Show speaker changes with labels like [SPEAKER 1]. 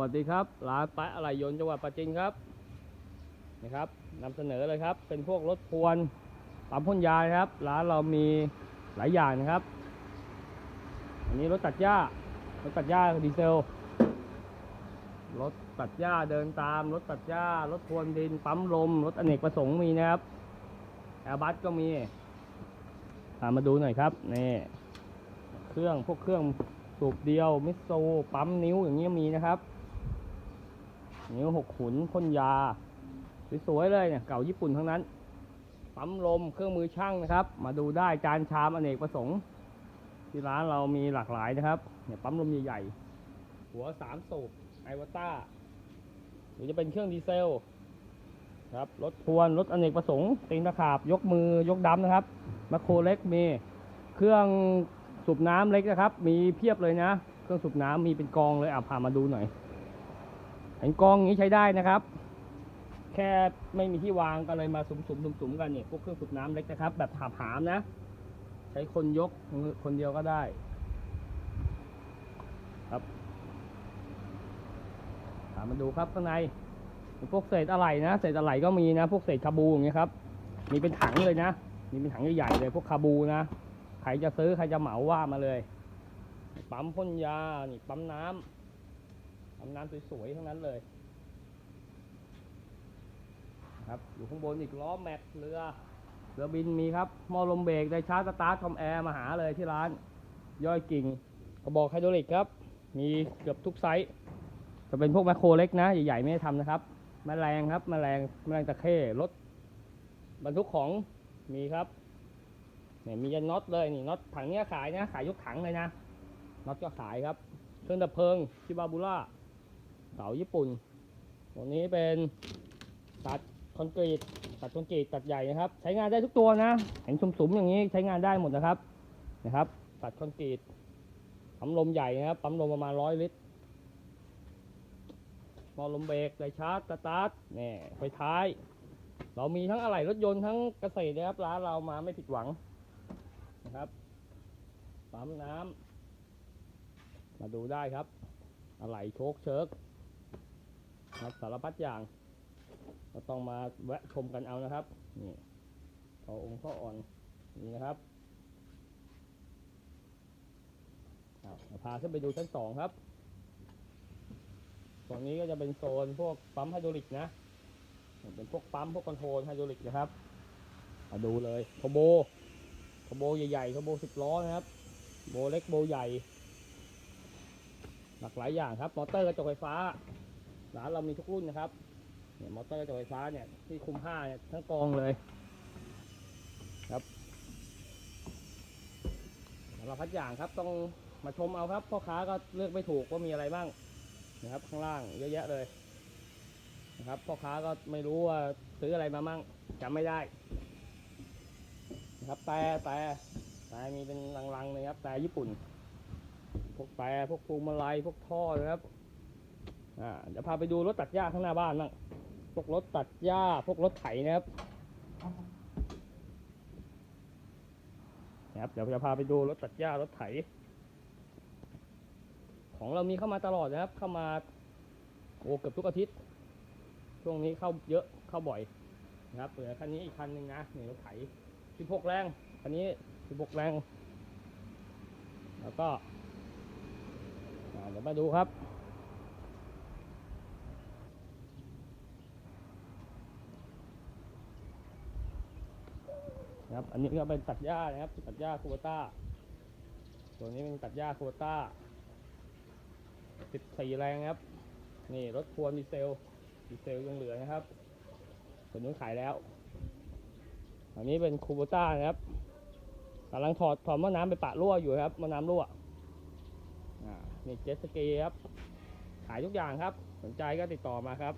[SPEAKER 1] วัสดีครับ ร้านแปะอะไรยนต์จังหวัดปราจีนครับนะครับนำเสนอเลยครับ เป็นพวกรถพวนปั๊มพ่นยาครับ ร้านเรามีหลายอย่างนะครับ อันนี้รถตัดหญ้ารถตัดหญ้าดีเซลรถตัดหญ้าเดินตาม รถตัดหญ้ารถพรวนดินปั๊มลม รถอเนกประสงค์มีนะครับแอร์บัสก็มีตามมาดูหน่อยครับนี่เครื่องพวกเครื่องสูบเดียวมิโซปั๊มนิ้วอย่างนี้ยมีนะครับ นิ้วหกขุนพ่นยา สวยๆเลยเนี่ยเก่าญี่ปุ่นทั้งนั้นปั๊มลมเครื่องมือช่างนะครับ มาดูได้จานชามอเนกประสงค์ ที่ร้านเรามีหลากหลายนะครับเนี่ยปั๊มลมใหญ่ๆหัวสามสูบไอวาต้าหรือจะเป็นเครื่องดีเซลครับรถพวนรถอเนกประสงค์ตีนตะขาบยกมือยกดำนะครับแมคโครเล็กมีเครื่องสูบน้ำเล็กนะครับ มีเพียบเลยนะ เครื่องสูบน้ำมีเป็นกองเลยอะพามาดูหน่อย เห็นกองอย่างนี้ใช้ได้นะครับ แค่ไม่มีที่วางก็เลยมาสุมๆสุมๆกันเนี่ยพวกเครื่องสูบน้ำเล็กนะครับ แบบถาบหามนะ ใช้คนยกคนเดียวก็ได้ ครับถามมาดูครับข้างในพวกเศษอะไหล่นะเศษอะไหล่ก็มีนะ พวกเศษคาบูอย่างเงี้ยครับมีเป็นถังเลยนะมีเป็นถังใหญ่ๆเลยพวกคาบูนะใครจะซื้อใครจะเหมาว่ามาเลย ปั๊มพ่นยานี่ปั๊มน้ำน้ำสวยๆทั้งนั้นเลยครับอยู่ข้างบนอีกล้อแม็กเรือเรือบินมีครับมอลมเบรกได้ชาร์จสตาร์ทคอมแอร์มาหาเลยที่ร้าน ย่อยกิ่งกระบอกไฮดรอลิกครับ มีเกือบทุกไซส์จะเป็นพวกแมคโครเล็กนะใหญ่ๆไม่ได้ทำนะครับแมลงครับแมลงแมลงตะเข้รถบรรทุกของมีครับเนี่ยมียันน็อตเลยนี่น็อตถังเนี้ยขายนะขายยกถังเลยนะน็อตก็ขายครับเครื่องดับเพลิงชิบาบุระ เสาญี่ปุ่น ตัวนี้เป็นตัดคอนกรีตตัดคอนกรีตตัดใหญ่นะครับ ใช้งานได้ทุกตัวนะ เห็นสุ่มๆอย่างนี้ใช้งานได้หมดนะครับนะครับ ตัดคอนกรีตปั๊มลมใหญ่นะครับปั๊มลมประมาณร้อยลิตรมอลมเบรกไดชาร์จสตาร์ทนี่ไฟท้าย เรามีทั้งอะไหล่รถยนต์ทั้งเกษตรนะครับร้านเรามาไม่ผิดหวังนะครับปั๊มน้ำมาดูได้ครับ อะไหล่โชคเชิก ครับสารพัดอย่างก็ต้องมาแวะชมกันเอานะครับ นี่เอาองค์พ่ออ่อนนี่นะครับเอาพาขึ้นไปดูชั้นสองครับตรงนี้ก็จะเป็นโซนพวกปั๊มไฮดรอลิกนะ เป็นพวกปั๊มพวกคอนโทรลไฮดรอลิกนะครับมาดูเลยทโบทโบใหญ่ๆโทโบสิบล้อนะครับ โบเล็กโบใหญ่ หลากหลายอย่างครับ มอเตอร์กระจกไฟฟ้า ร้านเรามีทุกรุ่นนะครับ เนี่ยมอเตอร์กระจกไฟฟ้าเนี่ยที่คุมผ้าเนี่ยทั้งกองเลยครับสาพัดอย่างครับต้องมาชมเอาครับพ่อค้าก็เลือกไม่ถูกว่ามีอะไรบ้างนะครับ ข้างล่างเยอะแยะเลยนะครับพ่อค้าก็ไม่รู้ว่าซื้ออะไรมามั่งจำไม่ได้นะครับแต่แต่แต่มีเป็นลังๆเลยครับแต่ญี่ปุ่น พวกแต่พวกพวงมาลัยพวกท่อนะครับ อ่าเดี๋ยวพาไปดูรถตัดหญ้าข้างหน้าบ้านบ้างพวกรถตัดหญ้าพวกรถไถนะครับนะครับ เดี๋ยวจะพาไปดูรถตัดหญ้ารถไถ ของเรามีเข้ามาตลอดนะครับ เข้ามาโอ้เกือบทุกอาทิตย์ ช่วงนี้เข้าเยอะเข้าบ่อยนะครับเหลือคันนี้อีกคันหนึ่งนะนี่รถไถ16แรงคันนี้16แรง แล้วก็เดี๋ยวมาดูครับ นะครับ อันนี้ก็เป็นตัดหญ้านะครับ ตัดหญ้าคูต้า ตัวนี้เป็นตัดหญ้าคูต้า14แรงครับ นี่รถพวนดีเซล ดีเซลยังเหลือนะครับตัวนู้นขายแล้ว อันนี้เป็นคูเบต้านะครับกำลังถอดถอดม้อน้ำไปปะรั่วอยู่ครับม้อน้ำรั่วนี่เจ็ตสกีครับ ขายทุกอย่างครับ สนใจก็ติดต่อมาครับ